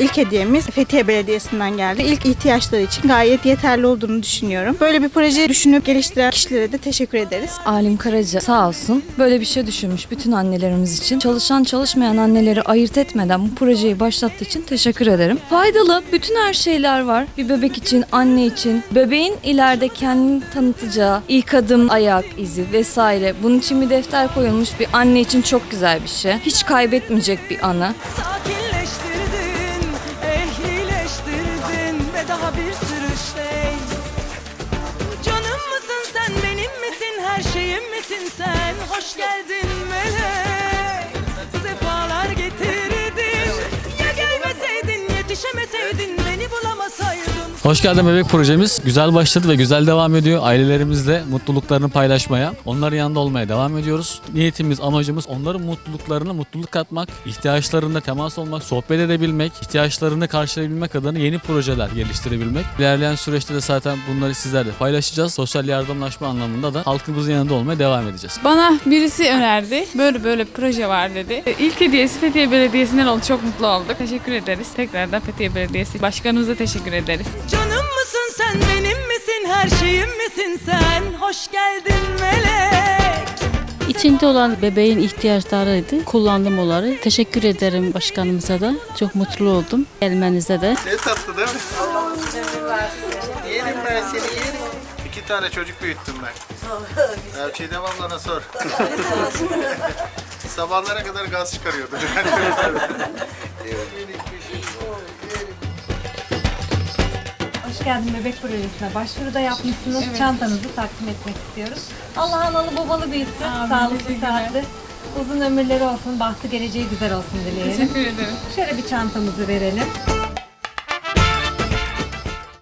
İlk hediyemiz Fethiye Belediyesi'nden geldi. İlk ihtiyaçları için gayet yeterli olduğunu düşünüyorum. Böyle bir proje düşünüp geliştiren kişilere de teşekkür ederiz. Alim Karaca sağ olsun böyle bir şey düşünmüş bütün annelerimiz için. Çalışan çalışmayan anneleri ayırt etmeden bu projeyi başlattığı için teşekkür ederim. Faydalı bütün her şeyler var. Bir bebek için, anne için. Bebeğin ileride kendini tanıtacağı ilk adım, ayak izi vesaire. Bunun için bir defter koyulmuş bir anne için çok güzel bir şey. Hiç kaybetmeyecek bir anı. Misin sen? Hoş geldin Hoş geldin bebek projemiz. Güzel başladı ve güzel devam ediyor. Ailelerimizle mutluluklarını paylaşmaya, onların yanında olmaya devam ediyoruz. Niyetimiz, amacımız onların mutluluklarına mutluluk katmak, ihtiyaçlarında temas olmak, sohbet edebilmek, ihtiyaçlarını karşılayabilmek adına yeni projeler geliştirebilmek. İlerleyen süreçte de zaten bunları sizlerle paylaşacağız. Sosyal yardımlaşma anlamında da halkımızın yanında olmaya devam edeceğiz. Bana birisi önerdi. Böyle böyle proje var dedi. E, İlk hediyesi Fethiye Belediyesi'nden oldu. Çok mutlu olduk. Teşekkür ederiz. Tekrardan Fethiye Belediyesi Başkanımıza teşekkür ederiz. Canım mısın sen, benim misin, her şeyim misin sen? Hoş geldin melek. İçinde olan bebeğin ihtiyaçlarıydı. Kullandım onları. Teşekkür ederim başkanımıza da. Çok mutlu oldum. Gelmenize de. Ne tatlı değil mi? Yerim ben seni yerim. İki tane çocuk büyüttüm ben. Her şeyden bana sor. Sabahlara kadar gaz çıkarıyordu. Hoş geldin bebek projesine. Başvuruda yapmışsınız. Çantanızı takdim etmek istiyoruz. Allah analı babalı büyütsün. Sağlıklı, sağlıklı. Uzun ömürleri olsun. Bahtı geleceği güzel olsun dileyelim. Teşekkür ederim. Şöyle bir çantamızı verelim.